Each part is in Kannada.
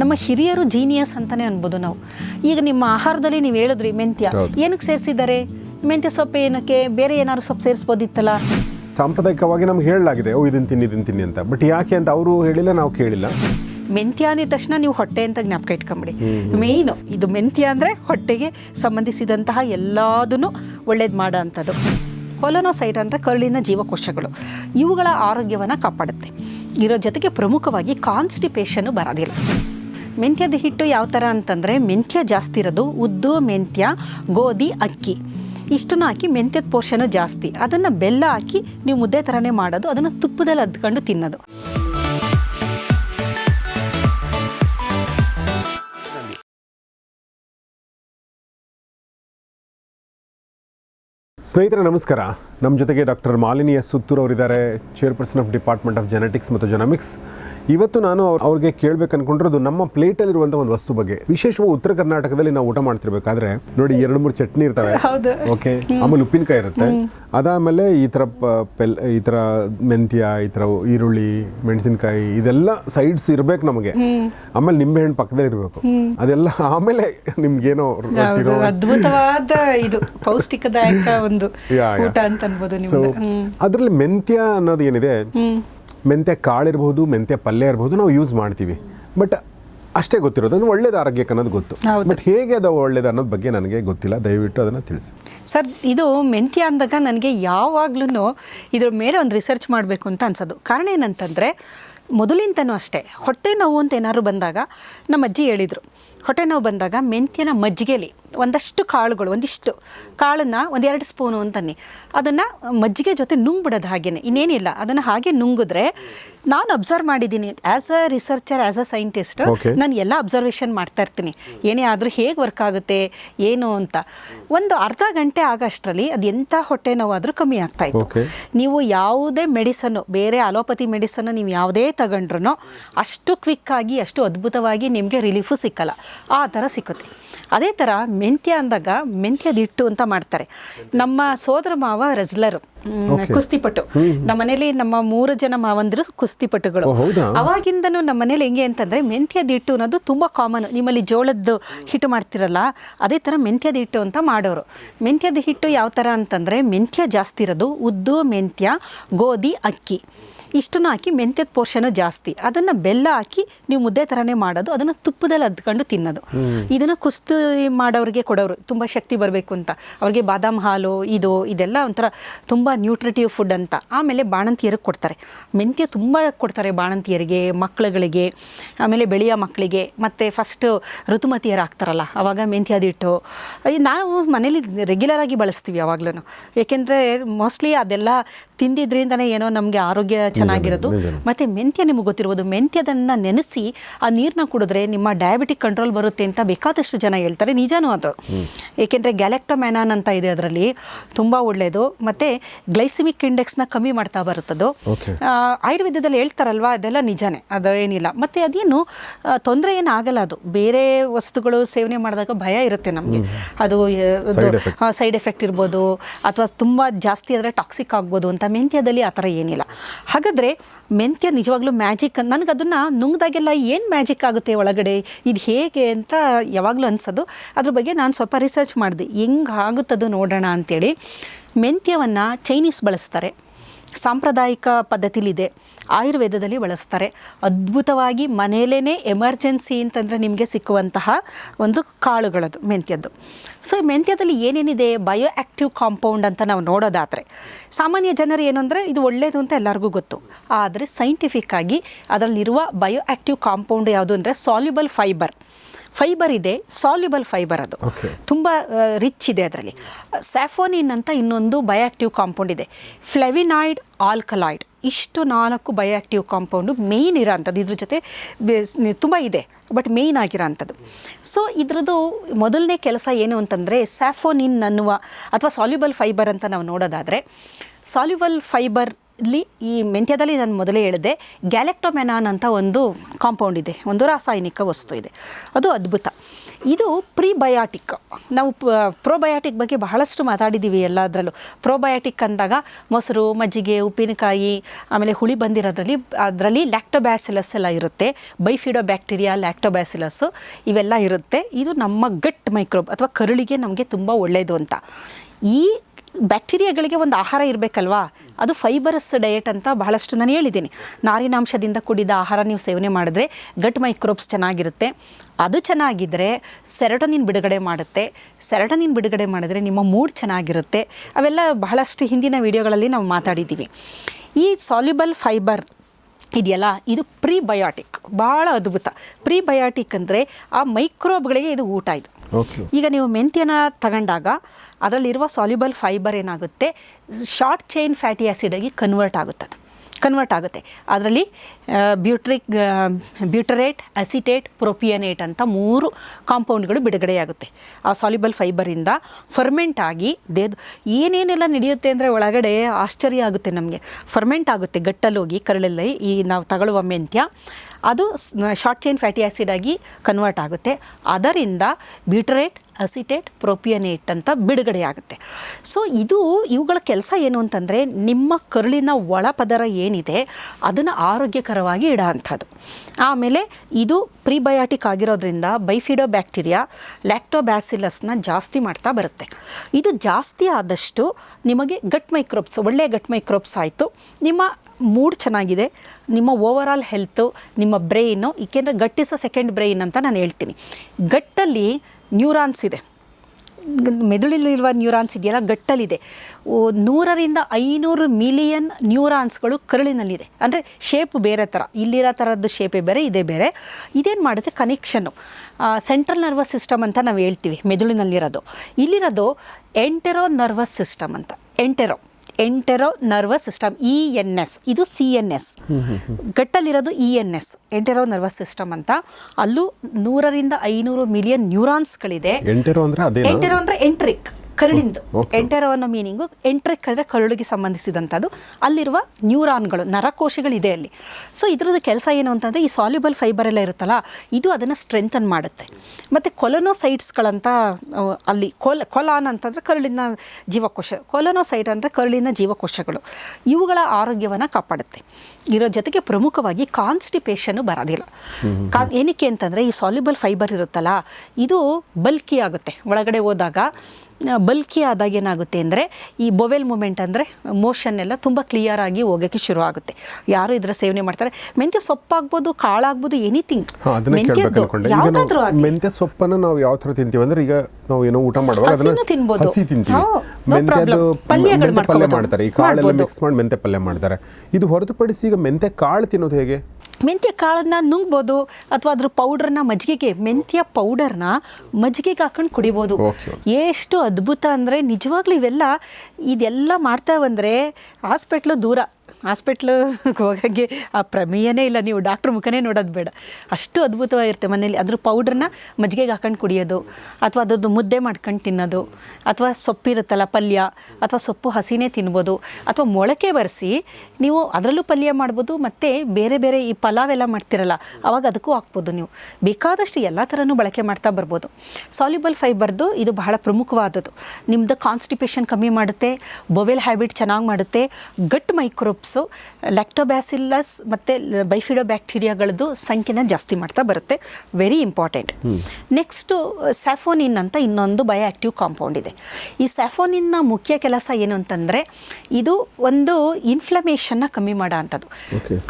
ನಮ್ಮ ಹಿರಿಯರು ಜೀನಿಯಸ್ ಅಂತಾನೆ ಅನ್ಬೋದು ನಾವು. ಈಗ ನಿಮ್ಮ ಆಹಾರದಲ್ಲಿ ನೀವು ಹೇಳಿದ್ರಿ ಮೆಂತ್ಯ. ಏನಕ್ಕೆ ಸೇರಿಸಿದ್ದಾರೆ? ಮೆಂತ್ಯ ಸೊಪ್ಪು ಏನಕ್ಕೆ? ಬೇರೆ ಏನಾದ್ರು ಸೊಪ್ಪು ಸೇರಿಸ್ಬೋದಿತ್ತಲ್ಲ? ಸಾಂಪ್ರದಾಯಿಕವಾಗಿ ನಮ್ಗೆ ಹೇಳಲಾಗಿದೆ ಓ ಇದನ್ನು ತಿನ್ನಿ ಇದನ್ನು ತಿನ್ನಿ ಅಂತ. ಬಟ್ ಯಾಕೆ ಅಂತ ಅವರು ಹೇಳಿಲ್ಲ ನಾವು ಕೇಳಿಲ್ಲ. ಮೆಂತ್ಯ ಅಂದಿದ ತಕ್ಷಣ ನೀವು ಹೊಟ್ಟೆ ಅಂತ ಜ್ಞಾಪಕ ಇಟ್ಕೊಂಬಿಡಿ. ಮೇಯ್ನು ಇದು ಮೆಂತ್ಯ ಅಂದರೆ ಹೊಟ್ಟೆಗೆ ಸಂಬಂಧಿಸಿದಂತಹ ಎಲ್ಲದನ್ನು ಒಳ್ಳೇದು ಮಾಡೋ ಅಂಥದ್ದು ಕೊಲೊನೋಸೈಟ್ ಅಂದರೆ ಕರುಳಿನ ಜೀವಕೋಶಗಳು. ಇವುಗಳ ಆರೋಗ್ಯವನ್ನು ಕಾಪಾಡುತ್ತೆ. ಇರೋ ಜೊತೆಗೆ ಪ್ರಮುಖವಾಗಿ ಕಾನ್ಸ್ಟಿಪೇಷನ್ನು ಬರೋದಿಲ್ಲ. ಮೆಂತ್ಯದ ಹಿಟ್ಟು ಯಾವ ಥರ ಅಂತಂದರೆ ಮೆಂತ್ಯ ಜಾಸ್ತಿ ಇರೋದು ಉದ್ದು, ಮೆಂತ್ಯ, ಗೋಧಿ, ಅಕ್ಕಿ. ಇಷ್ಟನ್ನು ಹಾಕಿ ಮೆಂತ್ಯದ ಪೋರ್ಷನು ಜಾಸ್ತಿ. ಅದನ್ನು ಬೆಲ್ಲ ಹಾಕಿ ನೀವು ಮುದ್ದೆ ಥರನೇ ಮಾಡೋದು. ಅದನ್ನು ತುಪ್ಪದಲ್ಲಿ ಅದ್ಕೊಂಡು ತಿನ್ನೋದು. ಸ್ನೇಹಿತರೆ ನಮಸ್ಕಾರ. ನಮ್ಮ ಜೊತೆಗೆ ಡಾಕ್ಟರ್ ಮಾಲಿನಿ ಎಸ್ ಸುತ್ತೂರ್ ಅವರಿದ್ದಾರೆ chairperson of department of genetics ಮತ್ತು ಜೆನಮಿಕ್ಸ್ ಇವತ್ತು ನಾನು ಅವ್ರ- ಅವ್ರಿಗೆ ಕೇಳಬೇಕು ಅನ್ಕೊಂಡಿರೋದು ನಮ್ಮ ಪ್ಲೇಟಲ್ಲಿರುವಂಥ ಒಂದು ವಸ್ತು ಬಗ್ಗೆ. ವಿಶೇಷವಾಗಿ ಉತ್ತರ ಕರ್ನಾಟಕದಲ್ಲಿ ನಾವು ಊಟ ಮಾಡ್ತಿರ್ಬೇಕಾದ್ರೆ ನೋಡಿ ಎರಡು ಮೂರು ಚಟ್ನಿ ಇರ್ತವೆ. ಓಕೆ? ಆಮೇಲೆ ಉಪ್ಪಿನಕಾಯಿ ಇರುತ್ತೆ. ಅದಾದಮೇಲೆ ಈ ಥರ ಪೆಲ್ ಈ ಥರ ಮೆಂತ್ಯ ಈ ಥರ ಈರುಳ್ಳಿ ಮೆಣಸಿನಕಾಯಿ ಇದೆಲ್ಲ ಸೈಡ್ಸ್ ಇರಬೇಕು ನಮಗೆ. ಆಮೇಲೆ ನಿಂಬೆಹಣ್ಣು ಪಕ್ಕದಲ್ಲಿ ಇರಬೇಕು. ಅದೆಲ್ಲ ಆಮೇಲೆ ನಿಮ್ಗೇನೋ ಅದ್ಭುತವಾದ ಇದು. ಪೌಷ್ಟಿಕದಾಯಕ ಒಂದು. ಊಟ ಅಂತ ಅನ್ಬೋದು ನಿಮ್ದು. ಅದರಲ್ಲಿ ಮೆಂತ್ಯ ಅನ್ನೋದು ಏನಿದೆ ಮೆಂತ್ಯ ಕಾಳು ಇರ್ಬೋದು ಮೆಂತ್ಯ ಪಲ್ಯ ಇರ್ಬೋದು ನಾವು ಯೂಸ್ ಮಾಡ್ತೀವಿ. ಬಟ್ ಅಷ್ಟೇ ಗೊತ್ತಿರೋದು ಅದು ಒಳ್ಳೇದು ಆರೋಗ್ಯಕ್ಕೆ ಅನ್ನೋದು ಗೊತ್ತು. ಬಟ್ ಹೇಗೆ ಅದು ಒಳ್ಳೇದು ಅನ್ನೋದು ಬಗ್ಗೆ ನನಗೆ ಗೊತ್ತಿಲ್ಲ ದಯವಿಟ್ಟು ಅದನ್ನು ತಿಳಿಸಿ. ಸರ್ ಇದು ಮೆಂತ್ಯ ಅಂದಾಗ ನನಗೆ ಯಾವಾಗ್ಲೂ ಇದ್ರ ಮೇಲೆ ಒಂದು ರಿಸರ್ಚ್ ಮಾಡಬೇಕು ಅಂತ ಅನ್ಸೋದು. ಕಾರಣ ಏನಂತಂದರೆ ಮೊದಲಿಂದನೂ ಅಷ್ಟೇ ಹೊಟ್ಟೆ ನೋವು ಅಂತ ಏನಾದ್ರು ಬಂದಾಗ ನಮ್ಮ ಅಜ್ಜಿ ಹೇಳಿದರು. ಹೊಟ್ಟೆ ನೋವು ಬಂದಾಗ ಮೆಂತ್ಯನ ಮಜ್ಜಿಗೆಲಿ ಒಂದಷ್ಟು ಕಾಳುಗಳು ಒಂದಿಷ್ಟು ಕಾಳನ್ನು ಒಂದೆರಡು ಸ್ಪೂನು ಅಂತನ್ನಿ. ಅದನ್ನು ಮಜ್ಜಿಗೆ ಜೊತೆ ನುಂಗ್ಬಿಡೋದು ಹಾಗೇನೆ ಇನ್ನೇನಿಲ್ಲ. ಅದನ್ನು ಹಾಗೆ ನುಂಗಿದ್ರೆ ನಾನು ಅಬ್ಸರ್ವ್ ಮಾಡಿದ್ದೀನಿ as a researcher as a scientist ನಾನು ಎಲ್ಲ ಅಬ್ಸರ್ವೇಷನ್ ಮಾಡ್ತಾ ಇರ್ತೀನಿ. ಏನೇ ಆದರೂ ಹೇಗೆ ವರ್ಕ್ ಆಗುತ್ತೆ ಏನು ಅಂತ. ಒಂದು ಅರ್ಧ ಗಂಟೆ ಆಗಷ್ಟರಲ್ಲಿ ಅದು ಎಂಥ ಹೊಟ್ಟೆ ನೋವಾದರೂ ಕಮ್ಮಿ ಆಗ್ತಾಯಿತ್ತು ನೀವು ಯಾವುದೇ ಮೆಡಿಸನ್ನು ಬೇರೆ ಅಲೋಪತಿ ಮೆಡಿಸನ್ನು ನೀವು ಯಾವುದೇ ತಗೊಂಡ್ರು ಅಷ್ಟು ಕ್ವಿಕ್ಕಾಗಿ ಅಷ್ಟು ಅದ್ಭುತವಾಗಿ ನಿಮಗೆ ರಿಲೀಫು ಸಿಕ್ಕಲ್ಲ. ಆ ಥರ ಸಿಕ್ಕುತ್ತೆ. ಅದೇ ಥರ ಮೆಂತ್ಯ ಅಂದಾಗ ಮೆಂತ್ಯದ ಹಿಟ್ಟು ಅಂತ ಮಾಡ್ತಾರೆ. ನಮ್ಮ ಸೋದರ ಮಾವ ರೆಸ್ಲರು ಕುಸ್ತಿಪಟು. ನಮ್ಮ ಮನೇಲಿ ನಮ್ಮ ಮೂರು ಜನ ಮಾವಂದಿರು ಕುಸ್ತಿಪಟುಗಳು. ಅವಾಗಿಂದನು ನಮ್ಮ ಮನೇಲಿ ಹೆಂಗೆ ಅಂತಂದರೆ ಮೆಂತ್ಯದ ಹಿಟ್ಟು ಅನ್ನೋದು ತುಂಬ ಕಾಮನ್ ನಿಮ್ಮಲ್ಲಿ ಜೋಳದ್ದು ಹಿಟ್ಟು ಮಾಡ್ತಿರಲ್ಲ ಅದೇ ಥರ ಮೆಂತ್ಯದ ಹಿಟ್ಟು ಅಂತ ಮಾಡೋರು. ಮೆಂತ್ಯದ ಹಿಟ್ಟು ಯಾವ ಥರ ಅಂತಂದರೆ ಮೆಂತ್ಯ ಜಾಸ್ತಿ ಇರೋದು ಉದ್ದು ಮೆಂತ್ಯ ಗೋಧಿ ಅಕ್ಕಿ. ಇಷ್ಟನ್ನು ಹಾಕಿ ಮೆಂತ್ಯದ ಪೋರ್ಷನು ಜಾಸ್ತಿ. ಅದನ್ನು ಬೆಲ್ಲ ಹಾಕಿ ನೀವು ಮುದ್ದೆ ಥರನೇ ಮಾಡೋದು ಅದನ್ನು ತುಪ್ಪದಲ್ಲಿ ಅದ್ಕೊಂಡು ತಿನ್ನೋದು. ಇದನ್ನು ಕುಸ್ತು ಮಾಡೋರಿಗೆ ಕೊಡೋರು ತುಂಬ ಶಕ್ತಿ ಬರಬೇಕು ಅಂತ. ಅವ್ರಿಗೆ ಬಾದಾಮ್ ಹಾಲು ಇದು ಇದೆಲ್ಲ ಒಂಥರ ತುಂಬ ನ್ಯೂಟ್ರಿಟಿವ್ ಫುಡ್ ಅಂತ. ಆಮೇಲೆ ಬಾಣಂತಿಯರಿಗೆ ಕೊಡ್ತಾರೆ. ಮೆಂತ್ಯ ತುಂಬ ಕೊಡ್ತಾರೆ ಬಾಣಂತಿಯರಿಗೆ ಮಕ್ಕಳುಗಳಿಗೆ ಆಮೇಲೆ ಬೆಳೆಯ ಮಕ್ಕಳಿಗೆ ಮತ್ತು ಫಸ್ಟು ಋತುಮತಿಯರು ಆಗ್ತಾರಲ್ಲ ಆವಾಗ ಮೆಂತ್ಯದಿಟ್ಟು ಅದಿಟ್ಟು. ನಾವು ಮನೇಲಿ ರೆಗ್ಯುಲರಾಗಿ ಬಳಸ್ತೀವಿ ಯಾವಾಗಲೂ ಏಕೆಂದರೆ ಮೋಸ್ಟ್ಲಿ ಅದೆಲ್ಲ ತಿಂದಿದ್ರಿಂದನೇ ಏನೋ ನಮಗೆ ಆರೋಗ್ಯ ಚೆನ್ನಾಗಿರೋದು. ಮತ್ತೆ ಮೆಂತ್ಯ ನಿಮಗೆ ಗೊತ್ತಿರ್ಬೋದು ಮೆಂತ್ಯದನ್ನ ನೆನೆಸಿ ಆ ನೀರನ್ನ ಕುಡಿದ್ರೆ ನಿಮ್ಮ ಡಯಾಬಿಟಿಕ್ ಕಂಟ್ರೋಲ್ ಬರುತ್ತೆ ಅಂತ ಬೇಕಾದಷ್ಟು ಜನ ಹೇಳ್ತಾರೆ. ನಿಜನೂ ಅದು. ಏಕೆಂದರೆ ಗ್ಯಾಲೆಕ್ಟೊಮ್ಯಾನಾನ್ ಅಂತ ಇದೆ ಅದರಲ್ಲಿ. ತುಂಬ ಒಳ್ಳೆಯದು ಮತ್ತು ಗ್ಲೈಸಿಮಿಕ್ ಇಂಡೆಕ್ಸ್ನ ಕಮ್ಮಿ ಮಾಡ್ತಾ ಬರುತ್ತದು. ಆಯುರ್ವೇದದಲ್ಲಿ ಹೇಳ್ತಾರಲ್ವಾ ಅದೆಲ್ಲ ನಿಜಾನೇ. ಅದು ಏನಿಲ್ಲ ಮತ್ತು ಅದೇನು ತೊಂದರೆ ಏನು ಆಗಲ್ಲ ಅದು. ಬೇರೆ ವಸ್ತುಗಳು ಸೇವನೆ ಮಾಡಿದಾಗ ಭಯ ಇರುತ್ತೆ ನಮಗೆ. ಅದು ಸೈಡ್ ಎಫೆಕ್ಟ್ ಇರ್ಬೋದು ಅಥವಾ ತುಂಬ ಜಾಸ್ತಿ ಆದರೆ ಟಾಕ್ಸಿಕ್ ಆಗ್ಬೋದು ಅಂತ ಮೆಂತ್ಯದಲ್ಲಿ ಆ ಥರ ಏನಿಲ್ಲ. ಹಾಗಾದರೆ ಮೆಂತ್ಯ ನಿಜವಾಗ್ಲೂ ಮ್ಯಾಜಿಕ್ ನನಗೆ ಅದನ್ನು ನುಂಗ್ದಾಗೆಲ್ಲ ಏನು ಮ್ಯಾಜಿಕ್ ಆಗುತ್ತೆ ಒಳಗಡೆ? ಇದು ಹೇಗೆ ಅಂತ ಯಾವಾಗಲೂ ಅನಿಸೋದು. ಅದ್ರ ಬಗ್ಗೆ ನಾನು ಸ್ವಲ್ಪ ರಿಸರ್ಚ್ ಮಾಡಿದೆ. ಹೆಂಗೆ ಆಗುತ್ತದು ನೋಡೋಣ ಅಂತೇಳಿ. ಮೆಂತ್ಯವನ್ನು ಚೈನೀಸ್ ಬಳಸ್ತಾರೆ. ಸಾಂಪ್ರದಾಯಿಕ ಪದ್ಧತಿಲಿದೆ. ಆಯುರ್ವೇದದಲ್ಲಿ ಬಳಸ್ತಾರೆ. ಅದ್ಭುತವಾಗಿ ಮನೆಯಲ್ಲೇ ಎಮರ್ಜೆನ್ಸಿ ಅಂತಂದರೆ ನಿಮಗೆ ಸಿಕ್ಕುವಂತಹ ಒಂದು ಕಾಳುಗಳದು, ಮೆಂತ್ಯದ್ದು. ಸೊ ಮೆಂತ್ಯದಲ್ಲಿ ಏನೇನಿದೆ? ಬಯೋ ಆ್ಯಕ್ಟಿವ್ ಕಾಂಪೌಂಡ್ ಅಂತ ನಾವು ನೋಡೋದಾದರೆ, ಸಾಮಾನ್ಯ ಜನರು ಏನಂದರೆ ಇದು ಒಳ್ಳೆಯದು ಅಂತ ಎಲ್ಲರಿಗೂ ಗೊತ್ತು. ಆದರೆ ಸೈಂಟಿಫಿಕ್ಕಾಗಿ ಅದರಲ್ಲಿರುವ ಬಯೋ ಆ್ಯಕ್ಟಿವ್ ಕಾಂಪೌಂಡ್ ಯಾವುದು ಅಂದರೆ ಸಾಲ್ಯುಬಲ್ ಫೈಬರ್ ಫೈಬರ್ ಇದೆ ಸಾಲ್ಯುಬಲ್ ಫೈಬರ್ ಅದು. ತುಂಬ ರಿಚ್ ಇದೆ ಅದರಲ್ಲಿ. ಸ್ಯಾಫೋನಿನ್ ಅಂತ ಇನ್ನೊಂದು ಬಯೋಆಕ್ಟಿವ್ ಕಾಂಪೌಂಡ್ ಇದೆ. ಫ್ಲೆವಿನಾಯ್ಡ್ ಆಲ್ಕಲಾಯ್ಡ್ ಇಷ್ಟು ನಾಲ್ಕು ಬಯೋಆಕ್ಟಿವ್ ಕಾಂಪೌಂಡು ಮೇಯ್ನ್ ಇರೋಂಥದ್ದು. ಇದ್ರ ಜೊತೆ ತುಂಬ ಇದೆ ಬಟ್ ಮೇಯ್ನ್ ಆಗಿರೋ ಅಂಥದ್ದು ಸೊ ಇದರದ್ದು ಮೊದಲನೇ ಕೆಲಸ ಏನು ಅಂತಂದರೆ ಸ್ಯಾಫೋನಿನ್ ಅನ್ನುವ ಅಥವಾ ಸಾಲ್ಯುಬಲ್ ಫೈಬರ್ ಅಂತ ನಾವು ನೋಡೋದಾದರೆ ಸಾಲ್ಯುಬಲ್ ಫೈಬರ್ ಇಲ್ಲಿ ಈ ಮೆಂತ್ಯದಲ್ಲಿ ನಾನು ಮೊದಲೇ ಹೇಳಿದೆ, ಗ್ಯಾಲೆಕ್ಟೊಮೆನಾನ್ ಅಂತ ಒಂದು ಕಾಂಪೌಂಡ್ ಇದೆ, ಒಂದು ರಾಸಾಯನಿಕ ವಸ್ತು ಇದೆ. ಅದು ಅದ್ಭುತ. ಇದು ಪ್ರಿಬಯಾಟಿಕ್. ನಾವು ಪ್ರೋಬಯಾಟಿಕ್ ಬಗ್ಗೆ ಬಹಳಷ್ಟು ಮಾತಾಡಿದ್ದೀವಿ ಎಲ್ಲದರಲ್ಲೂ. ಪ್ರೋಬಯಾಟಿಕ್ ಅಂದಾಗ ಮೊಸರು, ಮಜ್ಜಿಗೆ, ಉಪ್ಪಿನಕಾಯಿ, ಆಮೇಲೆ ಹುಳಿ ಬಂದಿರೋದ್ರಲ್ಲಿ, ಅದರಲ್ಲಿ ಲ್ಯಾಕ್ಟೊಬ್ಯಾಸಿಲಸ್ ಎಲ್ಲ ಇರುತ್ತೆ. ಬೈಫಿಡೋ ಬ್ಯಾಕ್ಟೀರಿಯಾ ಲ್ಯಾಕ್ಟೋಬ್ಯಾಸಿಲಸ್ಸು ಇವೆಲ್ಲ ಇರುತ್ತೆ. ಇದು ನಮ್ಮ ಗಟ್ ಮೈಕ್ರೋಬ್ ಅಥವಾ ಕರುಳಿಗೆ ನಮಗೆ ತುಂಬ ಒಳ್ಳೆಯದು ಅಂತ. ಈ ಬ್ಯಾಕ್ಟೀರಿಯಾಗಳಿಗೆ ಒಂದು ಆಹಾರ ಇರಬೇಕಲ್ವಾ? ಅದು ಫೈಬರಸ್ ಡಯೆಟ್ ಅಂತ ಬಹಳಷ್ಟು ನಾನು ಹೇಳಿದ್ದೀನಿ. ನಾರಿನಾಂಶದಿಂದ ಕೂಡಿದ ಆಹಾರ ನೀವು ಸೇವನೆ ಮಾಡಿದ್ರೆ ಗಟ್ ಮೈಕ್ರೋಬ್ಸ್ ಚೆನ್ನಾಗಿರುತ್ತೆ. ಅದು ಚೆನ್ನಾಗಿದ್ದರೆ ಸೆರಟನಿನ್ ಬಿಡುಗಡೆ ಮಾಡುತ್ತೆ. ಸೆರಟನಿನ್ ಬಿಡುಗಡೆ ಮಾಡಿದ್ರೆ ನಿಮ್ಮ ಮೂಡ್ ಚೆನ್ನಾಗಿರುತ್ತೆ. ಅವೆಲ್ಲ ಬಹಳಷ್ಟು ಹಿಂದಿನ ವಿಡಿಯೋಗಳಲ್ಲಿ ನಾವು ಮಾತಾಡಿದ್ದೀವಿ. ಈ ಸಾಲ್ಯುಬಲ್ ಫೈಬರ್ ಇದೆಯಲ್ಲ? ಇದು ಪ್ರಿಬಯಾಟಿಕ್. ಭಾಳ ಅದ್ಭುತ. ಪ್ರಿಬಯಾಟಿಕ್ ಅಂದರೆ ಆ ಮೈಕ್ರೋಬ್ಗಳಿಗೆ ಇದು ಊಟ ಇದು. ಈಗ ನೀವು ಮೆಂತ್ಯನ ತಗೊಂಡಾಗ ಅದರಲ್ಲಿರುವ ಸಾಲ್ಯುಬಲ್ ಫೈಬರ್ ಏನಾಗುತ್ತೆ? ಶಾರ್ಟ್ ಚೈನ್ ಫ್ಯಾಟಿ ಆ್ಯಸಿಡಾಗಿ ಕನ್ವರ್ಟ್ ಆಗುತ್ತೆ ಅದು ಕನ್ವರ್ಟ್ ಆಗುತ್ತೆ. ಅದರಲ್ಲಿ ಬ್ಯೂಟ್ರಿಕ್ ಬ್ಯೂಟರೇಟ್ ಅಸಿಟೇಟ್ ಪ್ರೊಪಿಯನೇಟ್ ಅಂತ ಮೂರು ಕಾಂಪೌಂಡ್ಗಳು ಬಿಡುಗಡೆಯಾಗುತ್ತೆ. ಆ ಸಾಲ್ಯುಬಲ್ ಫೈಬರಿಂದ ಫರ್ಮೆಂಟ್ ಆಗಿ ದೇದ್ ಏನೇನೆಲ್ಲ ನಡೆಯುತ್ತೆ ಅಂದರೆ ಒಳಗಡೆ ಆಶ್ಚರ್ಯ ಆಗುತ್ತೆ ನಮಗೆ. ಫರ್ಮೆಂಟ್ ಆಗುತ್ತೆ ಗಟ್ಟಲ್ಲೋಗಿ ಕರಳಲ್ಲಿ ಈ ನಾವು ತಗೊಳ್ಳುವ ಮೆಂತ್ಯ. ಅದು ಶಾರ್ಟ್ ಚೈನ್ ಫ್ಯಾಟಿ ಆ್ಯಸಿಡ್ ಆಗಿ ಕನ್ವರ್ಟ್ ಆಗುತ್ತೆ. ಅದರಿಂದ ಬ್ಯೂಟರೇಟ್ ಅಸಿಟೇಟ್ ಪ್ರೊಪಿಯನೇಟ್ ಅಂತ ಬಿಡುಗಡೆ ಆಗುತ್ತೆ. ಸೊ ಇದು ಇವುಗಳ ಕೆಲಸ ಏನು ಅಂತಂದರೆ ನಿಮ್ಮ ಕರುಳಿನ ಒಳ ಪದರ ಏನಿದೆ ಅದನ್ನು ಆರೋಗ್ಯಕರವಾಗಿ ಇಡೋ ಅಂಥದ್ದು. ಆಮೇಲೆ ಇದು ಪ್ರಿಬಯಾಟಿಕ್ ಆಗಿರೋದ್ರಿಂದ ಬೈಫಿಡೋ ಬ್ಯಾಕ್ಟೀರಿಯಾ ಲ್ಯಾಕ್ಟೋಬ್ಯಾಸಿಲಸ್ನ ಜಾಸ್ತಿ ಮಾಡ್ತಾ ಬರುತ್ತೆ. ಇದು ಜಾಸ್ತಿ ಆದಷ್ಟು ನಿಮಗೆ ಗಟ್ ಮೈಕ್ರೋಬ್ಸ್ ಒಳ್ಳೆಯ ಗಟ್ ಮೈಕ್ರೋಬ್ಸ್ ಆಯಿತು. ನಿಮ್ಮ ಮೂಡ್ ಚೆನ್ನಾಗಿದೆ, ನಿಮ್ಮ ಓವರ್ ಆಲ್ ಹೆಲ್ತು, ನಿಮ್ಮ ಬ್ರೈನು, ಏಕೆಂದರೆ gut is a second brain ಅಂತ ನಾನು ಹೇಳ್ತೀನಿ. ಗಟ್ಟಲ್ಲಿ ನ್ಯೂರಾನ್ಸ್ ಇದೆ. ಮೆದುಳಲ್ಲಿರುವ ನ್ಯೂರಾನ್ಸ್ ಇದೆಯಲ್ಲ, ಗಟ್ಟಲಿದೆ. ನೂರರಿಂದ ಐನೂರು ಮಿಲಿಯನ್ ನ್ಯೂರಾನ್ಸ್ಗಳು ಕರುಳಿನಲ್ಲಿದೆ. ಅಂದರೆ ಶೇಪ್ ಬೇರೆ ಥರ ಇಲ್ಲಿರೋ ಥರದ್ದು ಶೇಪೇ ಬೇರೆ, ಇದೇ ಬೇರೆ. ಇದೇನು ಮಾಡುತ್ತೆ? ಕನೆಕ್ಷನ್ನು ಸೆಂಟ್ರಲ್ ನರ್ವಸ್ ಸಿಸ್ಟಮ್ ಅಂತ ನಾವು ಹೇಳ್ತೀವಿ, ಮೆದುಳಿನಲ್ಲಿರೋದು. ಇಲ್ಲಿರೋದು ಎಂಟೆರೋ ನರ್ವಸ್ ಸಿಸ್ಟಮ್ ಅಂತ. Entero. Entero nervous system E N S. ಇದು C N S. ಗಟ್ಟಲ್ಲಿರೋದು E N S. Entero nervous system ಅಂತ. ಅಲ್ಲೂ ನೂರರಿಂದ ಐನೂರು ಮಿಲಿಯನ್ ನ್ಯೂರಾನ್ಸ್ಗಳಿದೆ. ಎಂಟೆರೋ ಅಂದರೆ ಅದೇನಾ? ಎಂಟೆರೋ ಅಂದರೆ ಎಂಟ್ರಿಕ್. ಕರುಳಿಂದು ಎಂಟರ್ ಅನ್ನೋ ಮೀನಿಂಗು ಎಂಟ್ರಿಕ್ ಅಂದರೆ ಕರುಳಿಗೆ ಸಂಬಂಧಿಸಿದಂಥದ್ದು. ಅಲ್ಲಿರುವ ನ್ಯೂರಾನ್ಗಳು ನರಕೋಶಗಳಿದೆ ಅಲ್ಲಿ. ಸೊ ಇದ್ರದ್ದು ಕೆಲಸ ಏನು ಅಂತಂದರೆ ಈ ಸಾಲ್ಯುಬಲ್ ಫೈಬರ್ ಎಲ್ಲ ಇರುತ್ತಲ್ಲ ಇದು ಅದನ್ನು ಸ್ಟ್ರೆಂಥನ್ ಮಾಡುತ್ತೆ. ಮತ್ತು ಕೊಲೊನೋಸೈಟ್ಸ್ಗಳಂತ ಅಲ್ಲಿ ಕೊಲ ಕೊಲಾನ್ ಅಂತಂದರೆ ಕರುಳಿನ ಜೀವಕೋಶ ಕೊಲೊನೋಸೈಟ್ ಅಂದರೆ ಕರುಳಿನ ಜೀವಕೋಶಗಳು. ಇವುಗಳ ಆರೋಗ್ಯವನ್ನು ಕಾಪಾಡುತ್ತೆ. ಇರೋ ಜೊತೆಗೆ ಪ್ರಮುಖವಾಗಿ ಕಾನ್ಸ್ಟಿಪೇಷನು ಬರೋದಿಲ್ಲ. ಕಾ ಏನಕ್ಕೆ ಅಂತಂದರೆ ಈ ಸಾಲ್ಯುಬಲ್ ಫೈಬರ್ ಇರುತ್ತಲ್ಲ ಇದು ಬಲ್ಕಿ ಆಗುತ್ತೆ. ಒಳಗಡೆ ಹೋದಾಗ ಬಲ್ಕಿ ಆದಾಗ ಏನಾಗುತ್ತೆ ಅಂದರೆ ಈ ಬೊವೆಲ್ ಮೂಮೆಂಟ್ ಅಂದರೆ ಮೋಷನ್ ಎಲ್ಲ ತುಂಬ ಕ್ಲಿಯರ್ ಆಗಿ ಹೋಗೋಕ್ಕೆ ಶುರು ಆಗುತ್ತೆ. ಯಾರು ಇದರ ಸೇವನೆ ಮಾಡ್ತಾರೆ? ಮೆಂತ್ಯ ಸೊಪ್ಪಾಗ್ಬೋದು ಕಾಳಾಗ್ಬೋದು ಎನಿಥಿಂಗ್ ಯಾವುದಾದ್ರೂ ಮೆಂತ್ಯ ಸೊಪ್ಪನ್ನು ನಾವು ಯಾವ ಥರ ತಿಂತೀವಿ ಅಂದ್ರೆ ಈಗ ನಾವು ಏನೋ ಊಟ ಮಾಡುವಾಗ ಅದನ್ನ ತಿನ್ಬೋದು. ಹಸಿ ತಿಂತೀವಿ. ಪಲ್ಯ ಮಾಡ್ತಾರೆ. ಈ ಕಾಳೆಲ್ಲ ಮಿಕ್ಸ್ ಮಾಡಿ ಮೆಂತ್ಯ ಪಲ್ಯ ಮಾಡ್ತಾರೆ. ಇದು ಹೊರತುಪಡಿಸಿ ಈಗ ಮೆಂತ್ಯ ಕಾಳು ತಿನ್ನೋದು ಹೇಗೆ? ಮೆಂತ್ಯ ಕಾಳನ್ನ ನುಂಗ್ಬೋದು ಅಥವಾ ಅದ್ರ ಪೌಡರ್ನ ಮಜ್ಜಿಗೆಗೆ ಮೆಂತ್ಯ ಪೌಡರ್ನ ಮಜ್ಜಿಗೆಗೆ ಹಾಕೊಂಡು ಕುಡಿಬೋದು. ಎಷ್ಟು ಅದ್ಭುತ ಅಂದರೆ ನಿಜವಾಗ್ಲೂ ಇವೆಲ್ಲ ಇದೆಲ್ಲ ಮಾಡ್ತಾ ಬಂದರೆ ಹಾಸ್ಪಿಟ್ಲು ದೂರ ಹಾಸ್ಪಿಟ್ಲು ಹೋಗೋಕ್ಕೆ ಆ ಪ್ರಮೇಯನೇ ಇಲ್ಲ. ನೀವು ಡಾಕ್ಟ್ರ್ ಮುಖನೇ ನೋಡೋದು ಬೇಡ. ಅಷ್ಟು ಅದ್ಭುತವಾಗಿರುತ್ತೆ ಮನೇಲಿ ಅದ್ರ ಪೌಡ್ರನ್ನ ಮಜ್ಜಿಗೆಗೆ ಹಾಕೊಂಡು ಕುಡಿಯೋದು, ಅಥವಾ ಅದರದ್ದು ಮುದ್ದೆ ಮಾಡ್ಕೊಂಡು ತಿನ್ನೋದು, ಅಥವಾ ಸೊಪ್ಪಿರುತ್ತಲ್ಲ ಪಲ್ಯ, ಅಥವಾ ಸೊಪ್ಪು ಹಸಿನೇ ತಿನ್ಬೋದು, ಅಥವಾ ಮೊಳಕೆ ಬರೆಸಿ ನೀವು ಅದರಲ್ಲೂ ಪಲ್ಯ ಮಾಡ್ಬೋದು, ಮತ್ತು ಬೇರೆ ಬೇರೆ ಈ ಪಲಾವ್ ಎಲ್ಲ ಮಾಡ್ತಿರಲ್ಲ, ಅವಾಗ ಅದಕ್ಕೂ ಹಾಕ್ಬೋದು ನೀವು. ಬೇಕಾದಷ್ಟು ಎಲ್ಲ ಥರನೂ ಬಳಕೆ ಮಾಡ್ತಾ ಬರ್ಬೋದು. ಸಾಲ್ಯುಬಲ್ ಫೈಬರ್ದು ಇದು ಬಹಳ ಪ್ರಮುಖವಾದದ್ದು. ನಿಮ್ಮದು ಕಾನ್ಸ್ಟಿಪೇಷನ್ ಕಮ್ಮಿ ಮಾಡುತ್ತೆ, ಬೊವೆಲ್ ಹ್ಯಾಬಿಟ್ ಚೆನ್ನಾಗಿ ಮಾಡುತ್ತೆ ಗಟ್ ಮೈಕ್ರೋಬ್ಸು ಲ್ಯಾಕ್ಟೋಬ್ಯಾಸಿಲ್ಲಸ್ ಮತ್ತು ಬೈಫಿಡೋ ಬ್ಯಾಕ್ಟೀರಿಯಾಗಳದ್ದು ಸಂಖ್ಯೆನ ಜಾಸ್ತಿ ಮಾಡ್ತಾ ಬರುತ್ತೆ. ವೆರಿ ಇಂಪಾರ್ಟೆಂಟ್ ನೆಕ್ಸ್ಟು ಸ್ಯಾಫೋನಿನ್ ಅಂತ ಇನ್ನೊಂದು ಬಯೋ ಆ್ಯಕ್ಟಿವ್ ಕಾಂಪೌಂಡ್ ಇದೆ. ಈ ಸ್ಯಾಫೋನಿನ್ನ ಮುಖ್ಯ ಕೆಲಸ ಏನು ಅಂತಂದರೆ ಇದು ಒಂದು ಇನ್ಫ್ಲಮೇಷನ್ನ ಕಮ್ಮಿ ಮಾಡೋ ಅಂಥದ್ದು.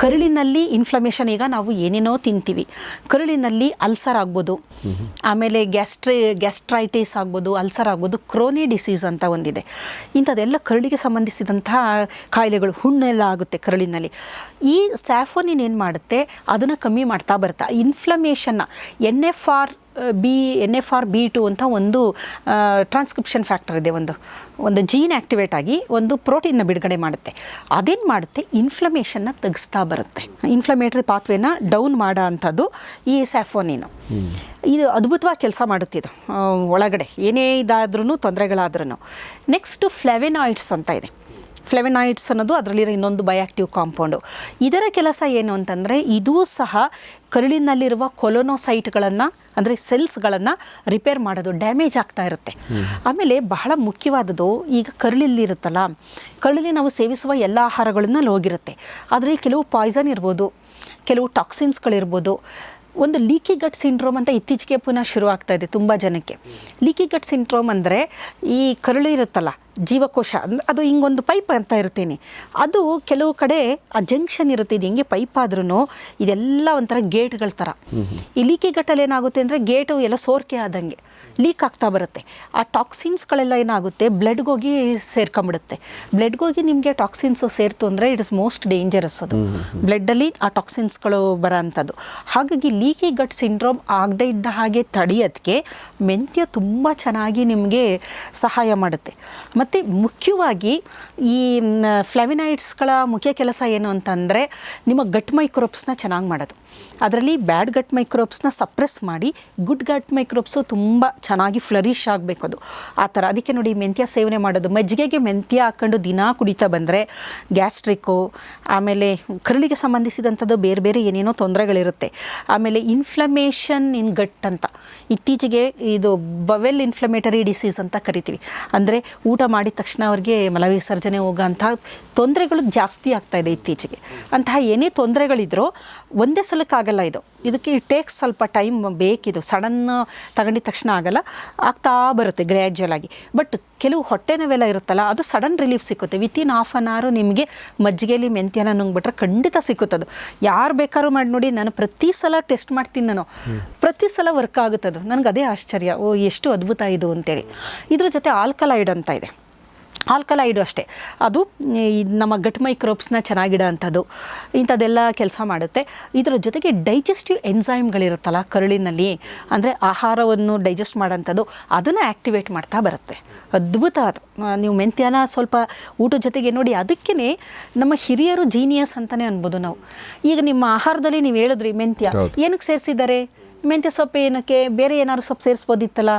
ಕರುಳಿನಲ್ಲಿ ಇನ್ಫ್ಲಮೇಷನ್ ಈಗ ನಾವು ಏನೇನೋ ತಿಂತೀವಿ. ಕರುಳಿನಲ್ಲಿ ಅಲ್ಸರ್ ಆಗ್ಬೋದು. ಆಮೇಲೆ ಗ್ಯಾಸ್ಟ್ರಿ ಗ್ಯಾಸ್ಟ್ರೈಟಿಸ್ ಆಗ್ಬೋದು ಅಲ್ಸರ್ ಆಗ್ಬೋದು ಕ್ರೋನಿ ಡಿಸೀಸ್ ಅಂತ ಒಂದಿದೆ. ಇಂಥದ್ದೆಲ್ಲ ಕರುಳಿಗೆ ಸಂಬಂಧಿಸಿದಂತಹ ಕಾಯಿಲೆಗಳು ಹುಣ್ಣೆಲ್ಲ ಆಗುತ್ತೆ ಕರುಳಿನಲ್ಲಿ. ಈ ಸ್ಯಾಫೋನಿನ್ ಏನು ಮಾಡುತ್ತೆ? ಅದನ್ನು ಕಮ್ಮಿ ಮಾಡ್ತಾ ಬರುತ್ತೆ. ಇನ್ಫ್ಲಮೇಷನ್ನ N F R B N F R B two ಅಂತ ಒಂದು ಟ್ರಾನ್ಸ್ಕ್ರಿಪ್ಷನ್ ಫ್ಯಾಕ್ಟರ್ ಇದೆ ಒಂದು. ಒಂದು ಜೀನ್ ಆ್ಯಕ್ಟಿವೇಟ್ ಆಗಿ ಒಂದು ಪ್ರೋಟೀನ್ನ ಬಿಡುಗಡೆ ಮಾಡುತ್ತೆ. ಅದೇನು ಮಾಡುತ್ತೆ? ಇನ್ಫ್ಲಮೇಷನ್ನ ತೆಗಿಸ್ತಾ ಬರುತ್ತೆ. ಇನ್ಫ್ಲಮೇಟ್ರಿ ಪಾತ್ವೇನ ಡೌನ್ ಮಾಡೋ ಅಂಥದ್ದು ಈ ಸ್ಯಾಫೋನಿನು. ಇದು ಅದ್ಭುತವಾಗಿ ಕೆಲಸ ಮಾಡುತ್ತೆ ಇದು. ಒಳಗಡೆ. ಏನೇ ಇದಾದ್ರೂ ತೊಂದರೆಗಳಾದ್ರೂ ನೆಕ್ಸ್ಟು ಫ್ಲೆವೆನಾಯ್ಡ್ಸ್ ಅಂತ ಇದೆ. ಫ್ಲೆವೆನಾಯ್ಡ್ಸ್ ಅನ್ನೋದು ಅದರಲ್ಲಿರೋ ಇನ್ನೊಂದು ಬಯಾಕ್ಟಿವ್ ಕಾಂಪೌಂಡು ಇದರ ಕೆಲಸ ಏನು ಅಂತಂದರೆ, ಇದೂ ಸಹ ಕರುಳಿನಲ್ಲಿರುವ ಕೊಲೊನೋಸೈಟ್ಗಳನ್ನು, ಅಂದರೆ ಸೆಲ್ಸ್ಗಳನ್ನು ರಿಪೇರ್ ಮಾಡೋದು ಡ್ಯಾಮೇಜ್ ಆಗ್ತಾ ಇರುತ್ತೆ. ಆಮೇಲೆ ಬಹಳ ಮುಖ್ಯವಾದದ್ದು ಈಗ ಕರುಳಿಲ್ಲಿರುತ್ತಲ್ಲ, ಕರುಳಲ್ಲಿ ನಾವು ಸೇವಿಸುವ ಎಲ್ಲ ಆಹಾರಗಳನ್ನ ಹೋಗಿರುತ್ತೆ ಆದರೆ ಕೆಲವು ಪಾಯ್ಸನ್ ಇರ್ಬೋದು, ಕೆಲವು ಟಾಕ್ಸಿನ್ಸ್ಗಳಿರ್ಬೋದು ಒಂದು ಲೀಕಿ ಗಟ್ ಸಿಂಡ್ರೋಮ್ ಅಂತ ಇತ್ತೀಚೆಗೆ ಪುನಃ ಶುರು ಆಗ್ತಾ ಇದೆ ತುಂಬ ಜನಕ್ಕೆ. ಲೀಕಿ ಗಟ್ ಸಿಂಡ್ರೋಮ್ ಅಂದರೆ ಈ ಕರುಳು ಇರುತ್ತಲ್ಲ ಜೀವಕೋಶ ಅಂದ್- ಹಿಂಗೊಂದು ಪೈಪ್ ಅಂತ ಇರ್ತೀನಿ ಅದು ಕೆಲವು ಕಡೆ ಆ ಜಂಕ್ಷನ್ ಇರುತ್ತೆ ಇದು ಹೆಂಗೆ ಪೈಪ್ ಆದ್ರೂ ಇದೆಲ್ಲ ಒಂಥರ ಗೇಟ್ಗಳ ಥರ ಈ ಲೀಕಿ ಗಟ್ಟಲ್ಲಿ ಏನಾಗುತ್ತೆ ಅಂದರೆ ಗೇಟು ಎಲ್ಲ ಸೋರಿಕೆ ಆದಂಗೆ ಲೀಕ್ ಆಗ್ತಾ ಬರುತ್ತೆ. ಆ ಟಾಕ್ಸಿನ್ಸ್ಗಳೆಲ್ಲ ಏನಾಗುತ್ತೆ ಬ್ಲಡ್ಗೋಗಿ ಸೇರ್ಕೊಂಬಿಡುತ್ತೆ ಬ್ಲಡ್ಗೋಗಿ ನಿಮಗೆ ಟಾಕ್ಸಿನ್ಸು ಸೇರ್ತು ಅಂದರೆ ಇಟ್ ಇಸ್ ಮೋಸ್ಟ್ ಡೇಂಜರಸ್ ಅದು. ಬ್ಲಡ್ಡಲ್ಲಿ ಆ ಟಾಕ್ಸಿನ್ಸ್ಗಳು ಬರೋ ಅಂಥದ್ದು ಹಾಗಾಗಿ ಲೀಕಿ ಗಟ್ ಸಿಂಡ್ರೋಮ್ ಆಗದೇ ಇದ್ದ ಹಾಗೆ ತಡೆಯೋದಕ್ಕೆ ಮೆಂತ್ಯ ತುಂಬ ಚೆನ್ನಾಗಿ ನಿಮಗೆ ಸಹಾಯ ಮಾಡುತ್ತೆ. ಮತ್ತು ಮುಖ್ಯವಾಗಿ ಈ ಫ್ಲೆವಿನೈಡ್ಸ್ಗಳ ಮುಖ್ಯ ಕೆಲಸ ಏನು ಅಂತಂದರೆ ನಿಮ್ಮ ಗಟ್ ಮೈಕ್ರೋಬ್ಸ್ನ ಚೆನ್ನಾಗಿ ಮಾಡೋದು. ಅದರಲ್ಲಿ ಬ್ಯಾಡ್ ಗಟ್ ಮೈಕ್ರೋಬ್ಸ್ನ ಸಪ್ರೆಸ್ ಮಾಡಿ ಗುಡ್ ಗಟ್ ಮೈಕ್ರೋಬ್ಸು ತುಂಬ ಚೆನ್ನಾಗಿ ಫ್ಲರಿಶ್ ಆಗಬೇಕು ಅದು. ಆ ಥರ ಅದಕ್ಕೆ ನೋಡಿ ಮೆಂತ್ಯ ಸೇವನೆ ಮಾಡೋದು. ಮಜ್ಜಿಗೆಗೆ ಮೆಂತ್ಯ ಹಾಕ್ಕೊಂಡು ದಿನ ಕುಡಿತಾ ಬಂದರೆ ಗ್ಯಾಸ್ಟ್ರಿಕ್ಕು, ಆಮೇಲೆ ಕರುಳಿಗೆ ಸಂಬಂಧಿಸಿದಂಥದ್ದು ಬೇರೆ ಬೇರೆ ಏನೇನೋ ತೊಂದರೆಗಳಿರುತ್ತೆ. ಆಮೇಲೆ ಇನ್ಫ್ಲಮೇಷನ್ ಇನ್ ಗಟ್ ಅಂತ. ಇತ್ತೀಚೆಗೆ ಇದು ಬವೆಲ್ ಇನ್ಫ್ಲಮೇಟರಿ ಡಿಸೀಸ್ ಅಂತ ಕರಿತೀವಿ. ಅಂದರೆ ಊಟ ಮಾಡಿದ ತಕ್ಷಣ ಅವ್ರಿಗೆ ಮಲವಿಸರ್ಜನೆ ಹೋಗೋಂಥ ತೊಂದರೆಗಳು ಜಾಸ್ತಿ ಆಗ್ತಾ ಇದೆ ಇತ್ತೀಚೆಗೆ. ಅಂತಹ ಏನೇ ತೊಂದರೆಗಳಿದ್ರೂ ಒಂದೇ ಸಲಕ್ಕಾಗಲ್ಲ ಇದು. ಇದಕ್ಕೆ ಟೇಕ್ಸ್ ಸ್ವಲ್ಪ ಟೈಮ್ ಬೇಕಿದು. ಸಡನ್ ತಗೊಂಡಿದ ತಕ್ಷಣ ಆಗಲ್ಲ. ಆಗ್ತಾ ಬರುತ್ತೆ ಗ್ರ್ಯಾಜುವಲ್ ಆಗಿ. ಬಟ್ ಕೆಲವು ಹೊಟ್ಟೆ ನೋವೆಲ್ಲ ಇರುತ್ತಲ್ಲ, ಅದು ಸಡನ್ ರಿಲೀಫ್ ಸಿಕ್ಕುತ್ತೆ. ವಿತಿನ್ ಹಾಫ್ ಅನ್ ಅವರು ನಿಮಗೆ ಮಜ್ಜಿಗೆಯಲ್ಲಿ ಮೆಂತ್ಯನ ನುಂಗ್ಬಿಟ್ರೆ ಖಂಡಿತ ಸಿಕ್ಕುತ್ತದು. ಯಾರು ಬೇಕಾದ್ರೂ ಮಾಡಿ ನೋಡಿ, ನಾನು ಪ್ರತಿ ಸಲ ಟೆಸ್ಟ್ ಮಾಡ್ತೀನಿ ನಾನು. ಪ್ರತಿ ಸಲ ವರ್ಕ್ ಆಗುತ್ತದು. ನನಗೆ ಅದೇ ಆಶ್ಚರ್ಯ. ಓ, ಎಷ್ಟು ಅದ್ಭುತ ಇದು ಅಂತೇಳಿ. ಇದ್ರ ಜೊತೆ ಆಲ್ಕಲೈಡ್ ಅಂತ ಇದೆ. ಆಲ್ಕಲೈಡು ಅಷ್ಟೇ. ಅದು ನಮ್ಮ ಗಟ್ ಮೈಕ್ರೋಬ್ಸ್ನ ಚೆನ್ನಾಗಿಡೋ ಅಂಥದ್ದು ಇಂಥದ್ದೆಲ್ಲ ಕೆಲಸ ಮಾಡುತ್ತೆ. ಇದರ ಜೊತೆಗೆ ಡೈಜೆಸ್ಟಿವ್ ಎನ್ಸೈಮ್ಗಳಿರುತ್ತಲ್ಲ ಕರುಳಿನಲ್ಲಿ ಅಂದರೆ ಆಹಾರವನ್ನು ಡೈಜೆಸ್ಟ್ ಮಾಡೋಂಥದ್ದು ಅದನ್ನು ಆ್ಯಕ್ಟಿವೇಟ್ ಮಾಡ್ತಾ ಬರುತ್ತೆ. ಅದ್ಭುತ ಅದು. ನೀವು ಮೆಂತ್ಯನ ಸ್ವಲ್ಪ ಊಟದ ಜೊತೆಗೆ ನೋಡಿ ಅದಕ್ಕೇ ನಮ್ಮ ಹಿರಿಯರು ಜೀನಿಯಸ್ ಅಂತಲೇ ಅನ್ಬೋದು ನಾವು. ಈಗ ನಿಮ್ಮ ಆಹಾರದಲ್ಲಿ ನೀವು ಹೇಳಿದ್ರಿ ಮೆಂತ್ಯ. ಏನಕ್ಕೆ ಸೇರಿಸಿದ್ದಾರೆ? ಮೆಂತ್ಯ ಸೊಪ್ಪು ಏನಕ್ಕೆ? ಬೇರೆ ಏನಾದ್ರು ಸೊಪ್ಪು ಸೇರಿಸ್ಬೋದಿತ್ತಲ್ಲ?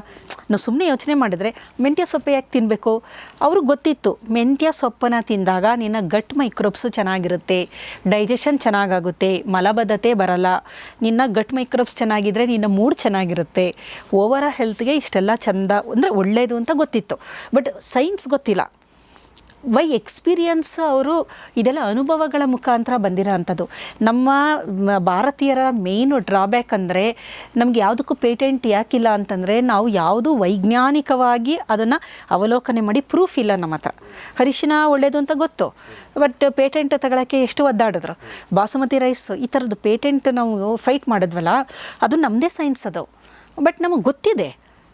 ನಾವು ಸುಮ್ಮನೆ ಯೋಚನೆ ಮಾಡಿದ್ರೆ, ಮೆಂತ್ಯ ಸೊಪ್ಪು ಯಾಕೆ ತಿನ್ನಬೇಕು ಅವ್ರಿಗೆ ಗೊತ್ತಿತ್ತು, ಮೆಂತ್ಯ ಸೊಪ್ಪನ್ನು ತಿಂದಾಗ ನಿನ್ನ ಗಟ್ ಮೈಕ್ರೋಬ್ಸು ಚೆನ್ನಾಗಿರುತ್ತೆ, ಡೈಜೆಷನ್ ಚೆನ್ನಾಗಾಗುತ್ತೆ, ಮಲಬದ್ಧತೆ ಬರಲ್ಲ. ನಿನ್ನ ಗಟ್ ಮೈಕ್ರೋಬ್ಸ್ ಚೆನ್ನಾಗಿದ್ರೆ ನಿನ್ನ ಮೂಡ್ ಚೆನ್ನಾಗಿರುತ್ತೆ. ಓವರ ಹೆಲ್ತ್ಗೆ ಇಷ್ಟೆಲ್ಲ ಚಂದ, ಅಂದರೆ ಒಳ್ಳೆಯದು ಅಂತ ಗೊತ್ತಿತ್ತು. ಬಟ್ ಸೈನ್ಸ್ ಗೊತ್ತಿಲ್ಲ. ವೈ ಎಕ್ಸ್ಪೀರಿಯನ್ಸ್ ಅವರು ಇದೆಲ್ಲ ಅನುಭವಗಳ ಮುಖಾಂತರ ಬಂದಿರೋ ಅಂಥದ್ದು ನಮ್ಮ ಭಾರತೀಯರ ಮೇಯ್ನು ಡ್ರಾಬ್ಯಾಕ್ ಅಂದರೆ ನಮ್ಗೆ ಯಾವುದಕ್ಕೂ ಪೇಟೆಂಟ್ ಯಾಕಿಲ್ಲ ಅಂತಂದರೆ ನಾವು ಯಾವುದು ವೈಜ್ಞಾನಿಕವಾಗಿ ಅದನ್ನು ಅವಲೋಕನೆ ಮಾಡಿ ಪ್ರೂಫ್ ಇಲ್ಲ ನಮ್ಮ ಹತ್ರ. ಹರಿಶಿನ ಒಳ್ಳೆಯದು ಅಂತ ಗೊತ್ತು. ಬಟ್ ಪೇಟೆಂಟ್ ತಗೊಳ್ಳೋಕ್ಕೆ ಎಷ್ಟು ಒದ್ದಾಡಿದ್ರು? ಬಾಸುಮತಿ ರೈಸ್ ಈ ಥರದ್ದು ಪೇಟೆಂಟ್ ನಾವು ಫೈಟ್ ಮಾಡಿದ್ವಲ್ಲ, ಅದು ನಮ್ಮದೇ ಸೈನ್ಸ್ ಅದು. ಬಟ್ ನಮಗೆ ಗೊತ್ತಿದೆ.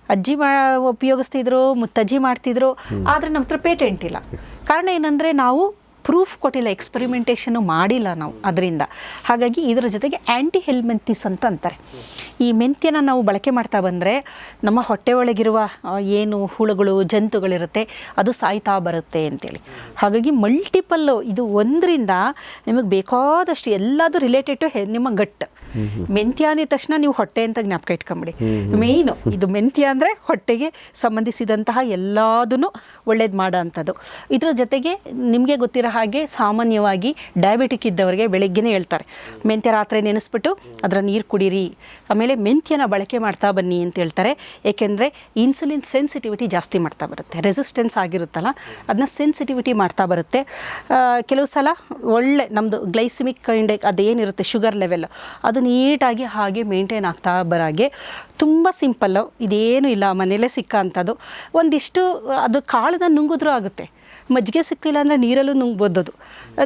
ಅಜ್ಜಿ ಮಾ ಉಪಯೋಗಿಸ್ತಿದ್ರು ಮುತ್ತಜ್ಜಿ ಮಾಡ್ತಿದ್ರು. ಆದರೆ ನಮ್ಮ ಹತ್ರ ಪೇಟೆಂಟ್ ಇಲ್ಲ. ಕಾರಣ ಏನಂದರೆ ನಾವು ಪ್ರೂಫ್ ಕೊಟ್ಟಿಲ್ಲ ಎಕ್ಸ್ಪೆರಿಮೆಂಟೇಷನು ಮಾಡಿಲ್ಲ ನಾವು ಅದರಿಂದ. ಹಾಗಾಗಿ ಇದರ ಜೊತೆಗೆ ಆ್ಯಂಟಿ ಹೆಲ್ಮೆಂತಿಸ್ ಅಂತ ಅಂತಾರೆ. ಈ ಮೆಂತ್ಯನ ನಾವು ಬಳಕೆ ಮಾಡ್ತಾ ಬಂದರೆ ನಮ್ಮ ಹೊಟ್ಟೆ ಒಳಗಿರುವ ಏನು ಹುಳುಗಳು, ಜಂತುಗಳಿರುತ್ತೆ, ಅದು ಸಾಯ್ತಾ ಬರುತ್ತೆ ಅಂತೇಳಿ. ಹಾಗಾಗಿ ಮಲ್ಟಿಪಲ್ಲು ಇದು ಒಂದರಿಂದ ನಿಮಗೆ ಬೇಕಾದಷ್ಟು ಎಲ್ಲದು ರಿಲೇಟೆಡ್ ಟು ನಿಮ್ಮ ಗಟ್. ಮೆಂತ್ಯ ಅಂದಿದ ತಕ್ಷಣ ನೀವು ಹೊಟ್ಟೆ ಅಂತ ಜ್ಞಾಪಕ ಇಟ್ಕೊಂಬಿಡಿ. ಮೇಯ್ನು ಇದು ಮೆಂತ್ಯ ಅಂದರೆ ಹೊಟ್ಟೆಗೆ ಸಂಬಂಧಿಸಿದಂತಹ ಎಲ್ಲದೂ ಒಳ್ಳೇದು ಮಾಡೋ ಅಂಥದ್ದು. ಇದರ ಜೊತೆಗೆ ನಿಮಗೆ ಗೊತ್ತಿರೋ ಹಾಗೆ ಸಾಮಾನ್ಯವಾಗಿ ಡಯಾಬಿಟಿಕ್ ಇದ್ದವರಿಗೆ ಬೆಳಗ್ಗೆನೇ ಹೇಳ್ತಾರೆ. ಮೆಂತ್ಯ ರಾತ್ರಿ ನೆನೆಸ್ಬಿಟ್ಟು ಅದರ ನೀರು ಕುಡೀರಿ. ಆಮೇಲೆ ಮೆಂತ್ಯನ ಬಳಕೆ ಮಾಡ್ತಾ ಬನ್ನಿ ಅಂತ ಹೇಳ್ತಾರೆ. ಏಕೆಂದರೆ ಇನ್ಸುಲಿನ್ ಸೆನ್ಸಿಟಿವಿಟಿ ಜಾಸ್ತಿ ಮಾಡ್ತಾ ಬರುತ್ತೆ. ರೆಸಿಸ್ಟೆನ್ಸ್ ಆಗಿರುತ್ತಲ್ಲ ಅದನ್ನ ಸೆನ್ಸಿಟಿವಿಟಿ ಮಾಡ್ತಾ ಬರುತ್ತೆ. ಕೆಲವು ಸಲ ಒಳ್ಳೆ ನಮ್ಮದು ಗ್ಲೈಸಿಮಿಕ್ ಇಂಡೆಕ್ ಅದೇನಿರುತ್ತೆ ಶುಗರ್ ಲೆವೆಲ್ ಅದು ನೀಟಾಗಿ ಹಾಗೆ ಮೇಂಟೈನ್ ಆಗ್ತಾ ಬರಾಗೆ ತುಂಬ ಸಿಂಪಲ್ಲು ಇದೇನು ಇಲ್ಲ ಮನೆಯಲ್ಲೇ ಸಿಕ್ಕಂಥದ್ದು. ಒಂದಿಷ್ಟು ಅದು ಕಾಳನ್ನ ನುಂಗಿದ್ರೂ ಆಗುತ್ತೆ. ಮಜ್ಜಿಗೆ ಸಿಕ್ಕಿಲ್ಲ ಅಂದರೆ ನೀರಲ್ಲೂ ನುಂಗ್ಬೋದು ಅದು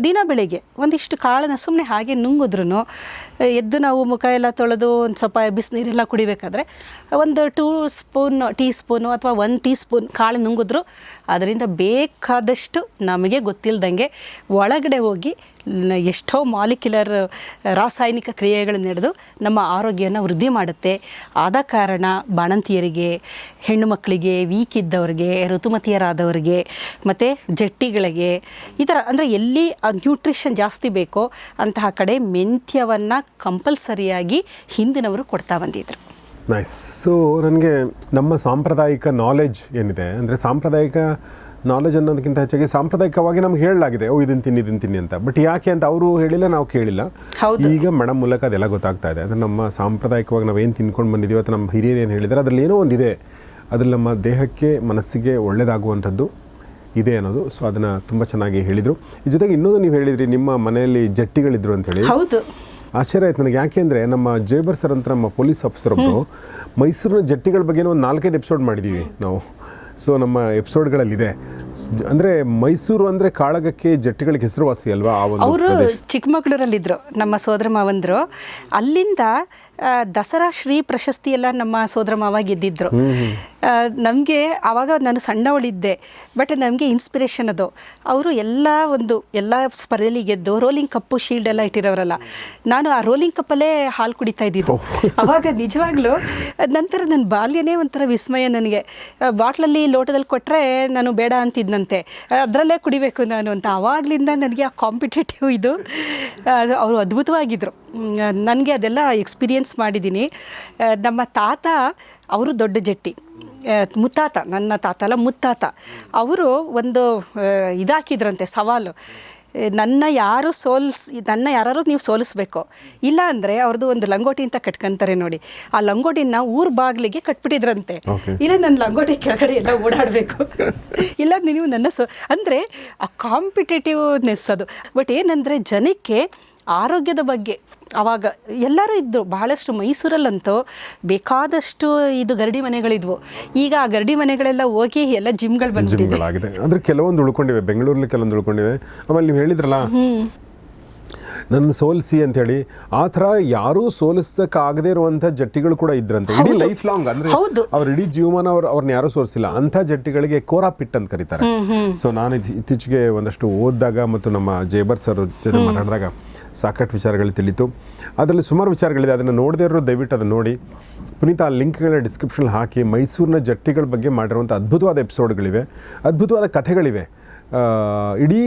ದಿನ ಬೆಳಿಗ್ಗೆ ಒಂದಿಷ್ಟು ಕಾಳನ್ನ ಸುಮ್ಮನೆ ಹಾಗೆ ನುಂಗಿದ್ರೂ ಎದ್ದು ನಾವು ಮುಖ ಎಲ್ಲ ತೊಳೆದು ಒಂದು ಸ್ವಲ್ಪ ಬಿಸಿನೀರೆಲ್ಲ ಕುಡಿಬೇಕಾದ್ರೆ ಒಂದು ಟೂ ಸ್ಪೂನ್ ಟೀ ಸ್ಪೂನು ಅಥವಾ ಒಂದು ಟೀ ಸ್ಪೂನ್ ಕಾಳು ನುಂಗಿದ್ರು. ಅದರಿಂದ ಬೇಕಾದಷ್ಟು ನಮಗೆ ಗೊತ್ತಿಲ್ಲದಂಗೆ ಒಳಗಡೆ ಹೋಗಿ ಎಷ್ಟೋ ಮಾಲಿಕ್ಯುಲರ್ ರಾಸಾಯನಿಕ ಕ್ರಿಯೆಗಳು ನಡೆದು ನಮ್ಮ ಆರೋಗ್ಯನ ವೃದ್ಧಿ ಮಾಡುತ್ತೆ. ಆದ ಕಾರಣ ಬಾಣಂತಿಯರಿಗೆ, ಹೆಣ್ಣು ಮಕ್ಕಳಿಗೆ ವೀಕ್ ಇದ್ದವ್ರಿಗೆ ಋತುಮತಿಯರಾದವರಿಗೆ, ಮತ್ತು ಜಟ್ಟಿಗಳಿಗೆ ಈ ಥರ ಅಂದರೆ ಎಲ್ಲಿ ನ್ಯೂಟ್ರಿಷನ್ ಜಾಸ್ತಿ ಬೇಕೋ ಅಂತಹ ಕಡೆ ಮೆಂತ್ಯವನ್ನು ಕಂಪಲ್ಸರಿಯಾಗಿ ಹಿಂದಿನವರು ಕೊಡ್ತಾ ಬಂದಿದ್ರು. ನೈಸ್ ಸೊ ನನಗೆ ನಮ್ಮ ಸಾಂಪ್ರದಾಯಿಕ ನಾಲೆಡ್ಜ್ ಏನಿದೆ ಅಂದರೆ ಸಾಂಪ್ರದಾಯಿಕ ನಾಲೆಜ್ ಅನ್ನೋದಕ್ಕಿಂತ ಹೆಚ್ಚಾಗಿ ಸಾಂಪ್ರದಾಯಿಕವಾಗಿ ನಮ್ಗೆ ಹೇಳಲಾಗಿದೆ ಓ ಇದನ್ನು ತಿನ್ನಿ ಇದನ್ನು ತಿನ್ನಿ ಅಂತ. ಬಟ್ ಯಾಕೆ ಅಂತ ಅವರು ಹೇಳಿಲ್ಲ ನಾವು ಕೇಳಿಲ್ಲ. ಈಗ ಮೇಡಮ್ ಮೂಲಕ ಅದೆಲ್ಲ ಗೊತ್ತಾಗ್ತಾ ಇದೆ. ಅಂದರೆ ನಮ್ಮ ಸಾಂಪ್ರದಾಯಿಕವಾಗಿ ನಾವು ಏನು ತಿನ್ಕೊಂಡು ಬಂದಿದ್ದೀವಿ ಅಥವಾ ನಮ್ಮ ಹಿರಿಯರು ಏನು ಹೇಳಿದ್ದಾರೆ ಅದರಲ್ಲಿ ಏನೋ ಒಂದಿದೆ. ಅದ್ರಲ್ಲಿ ನಮ್ಮ ದೇಹಕ್ಕೆ ಮನಸ್ಸಿಗೆ ಒಳ್ಳೆಯದಾಗುವಂಥದ್ದು ಇದೆ ಅನ್ನೋದು. ಸೊ ಅದನ್ನು ತುಂಬ ಚೆನ್ನಾಗಿ ಹೇಳಿದರು. ಈ ಜೊತೆಗೆ ಇನ್ನೊಂದು ನೀವು ಹೇಳಿದ್ರಿ ನಿಮ್ಮ ಮನೆಯಲ್ಲಿ ಜಟ್ಟಿಗಳಿದ್ರು ಅಂತೇಳಿ ಹೌದು. ಆಶ್ಚರ್ಯ ಆಯ್ತು ನನಗೆ. ಯಾಕೆ ಅಂದರೆ ನಮ್ಮ ಜೇಬರ್ ಸರ್ ಅಂತ ನಮ್ಮ ಪೊಲೀಸ್ ಆಫೀಸರ್ ಒಬ್ಬರು ಮೈಸೂರಿನ ಜಟ್ಟಿಗಳ ಬಗ್ಗೆ ಒಂದು ನಾಲ್ಕೈದು ಎಪಿಸೋಡ್ ಮಾಡಿದ್ದೀವಿ ನಾವು. ಸೊ ನಮ್ಮ ಎಪಿಸೋಡ್ಗಳಲ್ಲಿದೆ. ಅಂದರೆ ಮೈಸೂರು ಅಂದರೆ ಕಾಳಗಕ್ಕೆ ಜಟ್ಟಿಗಳಿಗೆ ಹೆಸರುವಾಸಿ ಅಲ್ವಾ ಆ ಒಂದು ಅವರು ಚಿಕ್ಕಮಗಳೂರಲ್ಲಿದ್ದರು ನಮ್ಮ ಸೋದರ ಮಾವಂದರು. ಅಲ್ಲಿಂದ ದಸರಾ ಶ್ರೀ ಪ್ರಶಸ್ತಿ ಎಲ್ಲ ನಮ್ಮ ಸೋದರ ಮಾವ ಗೆದ್ದಿದ್ರು. ನಮಗೆ ಆವಾಗ ನಾನು ಸಣ್ಣವಳಿದ್ದೆ ಬಟ್ ನಮಗೆ ಇನ್ಸ್ಪಿರೇಷನ್ ಅದು. ಅವರು ಎಲ್ಲ ಒಂದು ಎಲ್ಲ ಸ್ಪರ್ಧೆಯಲ್ಲಿ ಗೆದ್ದು ರೋಲಿಂಗ್ ಕಪ್ಪು ಶೀಲ್ಡ್ ಎಲ್ಲ ಇಟ್ಟಿರೋರಲ್ಲ ನಾನು ಆ ರೋಲಿಂಗ್ ಕಪ್ಪಲ್ಲೇ ಹಾಲು ಕುಡಿತಾ ಇದ್ದಿದ್ದು. ಅವಾಗ ನಿಜವಾಗ್ಲೂ ನಂತರ ನನ್ನ ಬಾಲ್ಯನೇ ಒಂಥರ ವಿಸ್ಮಯ ನನಗೆ. ಬಾಟ್ಲಲ್ಲಿ ಲೋಟದಲ್ಲಿ ಕೊಟ್ಟರೆ ನಾನು ಬೇಡ ಅಂತಿದ್ನಂತೆ ಅದರಲ್ಲೇ ಕುಡಿಬೇಕು ನಾನು ಅಂತ. ಆವಾಗಲಿಂದ ನನಗೆ ಆ ಕಾಂಪಿಟೇಟಿವ್ ಇದು ಅವರು ಅದ್ಭುತವಾಗಿದ್ದರು ನನಗೆ ಅದೆಲ್ಲ ಎಕ್ಸ್ಪೀರಿಯನ್ಸ್ ಮಾಡಿದ್ದೀನಿ. ನಮ್ಮ ತಾತ ಅವರು ದೊಡ್ಡ ಜಟ್ಟಿ. ಮುತ್ತಾತ ನನ್ನ ತಾತ ಅಲ್ಲ ಮುತ್ತಾತ. ಅವರು ಒಂದು ಇದಾಕಿದ್ರಂತೆ ಸವಾಲು. ನನ್ನ ಯಾರು ಸೋಲ್ಸ್ ನನ್ನ ಯಾರು ನೀವು ಸೋಲಿಸ್ಬೇಕು. ಇಲ್ಲ ಅಂದರೆ ಅವ್ರದ್ದು ಒಂದು ಲಂಗೋಟಿ ಅಂತ ಕಟ್ಕೊಂತಾರೆ ನೋಡಿ. ಆ ಲಂಗೋಟಿನ ಊರ ಬಾಗಿಲಿಗೆ ಕಟ್ಬಿಟ್ಟಿದ್ರಂತೆ. ಇಲ್ಲ ನನ್ನ ಲಂಗೋಟಿ ಕೆಳಗಡೆ ಎಲ್ಲ ಓಡಾಡಬೇಕು. ಇಲ್ಲ ನೀವು ನನ್ನ ಸೊ ಅಂದರೆ ಆ ಕಾಂಪಿಟೇಟಿವ್ನೆಸ್ ಅದು. ಬಟ್ ಏನಂದರೆ ಜನಕ್ಕೆ ಆರೋಗ್ಯದ ಬಗ್ಗೆ. ಆವಾಗ ಎಲ್ಲರೂ ಇದ್ದರು ಬಹಳಷ್ಟು ಮೈಸೂರಲ್ಲಂತೂ ಬೇಕಾದಷ್ಟು ಇದು ಗರಡಿ ಮನೆಗಳಿದ್ವು. ಈಗ ಆ ಗರಡಿ ಮನೆಗಳೆಲ್ಲ ಹೋಗಿ ಎಲ್ಲ ಜಿಮ್ಗಳು ಬಂದ್ಬಿಟ್ಟಿದೆ. ಅಂದ್ರೆ ಕೆಲವೊಂದು ಉಳ್ಕೊಂಡಿವೆ ಬೆಂಗಳೂರಲ್ಲಿ ಕೆಲವೊಂದು ಉಳ್ಕೊಂಡಿವೆ. ಆಮೇಲೆ ನೀವು ಹೇಳಿದ್ರಲ್ಲ ನನ್ನ ಸೋಲಿಸಿ ಅಂತೇಳಿ ಆ ಥರ ಯಾರೂ ಸೋಲಿಸಕ್ಕಾಗದೇ ಇರುವಂಥ ಜಟ್ಟಿಗಳು ಕೂಡ ಇದ್ರಂತೆ. ಇಡೀ ಲೈಫ್ ಲಾಂಗ್ ಅಂದ್ರೆ ಹೌದು. ಅವ್ರ ಇಡೀ ಜೀವಮಾನ ಅವ್ರು ಅವ್ರನ್ನ ಯಾರೂ ಸೋಲಿಸಿಲ್ಲ. ಅಂಥ ಜಟ್ಟಿಗಳಿಗೆ ಕೋರಾ ಪಿಟ್ ಅಂತ ಕರೀತಾರೆ. ಸೊ ನಾನು ಇತ್ತೀ- ಇತ್ತೀಚೆಗೆ ಒಂದಷ್ಟು ಓದಿದಾಗ ಮತ್ತು ನಮ್ಮ ಜೇಬರ್ ಸರ್ ಜೊತೆ ಮಾತಾಡಿದಾಗ ಸಾಕಷ್ಟು ವಿಚಾರಗಳು ತಿಳಿತು. ಅದರಲ್ಲಿ ಸುಮಾರು ವಿಚಾರಗಳಿದೆ. ಅದನ್ನು ನೋಡದೇ ಇರೋ ದಯವಿಟ್ಟು ಅದನ್ನು ನೋಡಿ. ಪುನೀತ್, ಆ ಲಿಂಕ್ಗಳ ಡಿಸ್ಕ್ರಿಪ್ಷನ್ ಹಾಕಿ. ಮೈಸೂರಿನ ಜಟ್ಟಿಗಳ ಬಗ್ಗೆ ಮಾಡಿರುವಂಥ ಅದ್ಭುತವಾದ ಎಪಿಸೋಡ್ಗಳಿವೆ. ಅದ್ಭುತವಾದ ಕಥೆಗಳಿವೆ. ಇಡೀ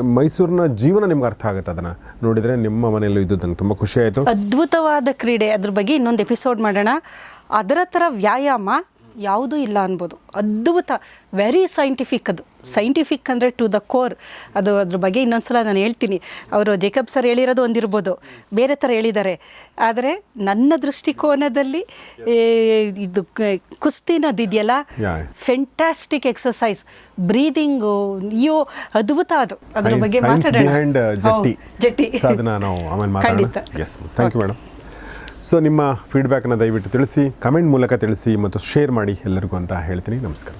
ಮೈಸೂರಿನ ಜೀವನ ನಿಮ್ಗೆ ಅರ್ಥ ಆಗುತ್ತೆ ಅದನ್ನು ನೋಡಿದರೆ. ನಿಮ್ಮ ಮನೆಯಲ್ಲೂ ಇದ್ದು ನಂಗೆ ತುಂಬ ಖುಷಿ ಆಯಿತು. ಅದ್ಭುತವಾದ ಕ್ರೀಡೆ. ಅದ್ರ ಬಗ್ಗೆ ಇನ್ನೊಂದು ಎಪಿಸೋಡ್ ಮಾಡೋಣ. ಅದರ ಥರ ವ್ಯಾಯಾಮ ಯಾವುದೂ ಇಲ್ಲ ಅನ್ಬೋದು. ಅದ್ಭುತ ವೆರಿ ಸೈಂಟಿಫಿಕ್ ಅದು. ಸೈಂಟಿಫಿಕ್ ಅಂದರೆ ಟು ದ ಕೋರ್ ಅದು ಅದ್ರ ಬಗ್ಗೆ ಇನ್ನೊಂದ್ಸಲ ನಾನು ಹೇಳ್ತೀನಿ. ಅವರು ಜೇಕಬ್ ಸರ್ ಹೇಳಿರೋದು ಒಂದಿರ್ಬೋದು. ಬೇರೆ ಥರ ಹೇಳಿದ್ದಾರೆ. ಆದರೆ ನನ್ನ ದೃಷ್ಟಿಕೋನದಲ್ಲಿ ಇದು ಕುಸ್ತಿನದಿದೆಯಲ್ಲ. ಫೆಂಟಾಸ್ಟಿಕ್ ಎಕ್ಸಸೈಸ್ ಬ್ರೀದಿಂಗು ಅಯ್ಯೋ ಅದ್ಭುತ ಅದು. ಅದ್ರ ಬಗ್ಗೆ ಮಾತಾಡೋಣ. ಜಟ್ಟಿ. ಖಂಡಿತ. Yes thank you madam so ನಿಮ್ಮ ಫೀಡ್ಬ್ಯಾಕನ್ನು ದಯವಿಟ್ಟು ತಿಳಿಸಿ ಕಮೆಂಟ್ ಮೂಲಕ ತಿಳಿಸಿ ಮತ್ತು ಶೇರ್ ಮಾಡಿ ಎಲ್ಲರಿಗೂ ಅಂತ ಹೇಳ್ತೀನಿ. ನಮಸ್ಕಾರ.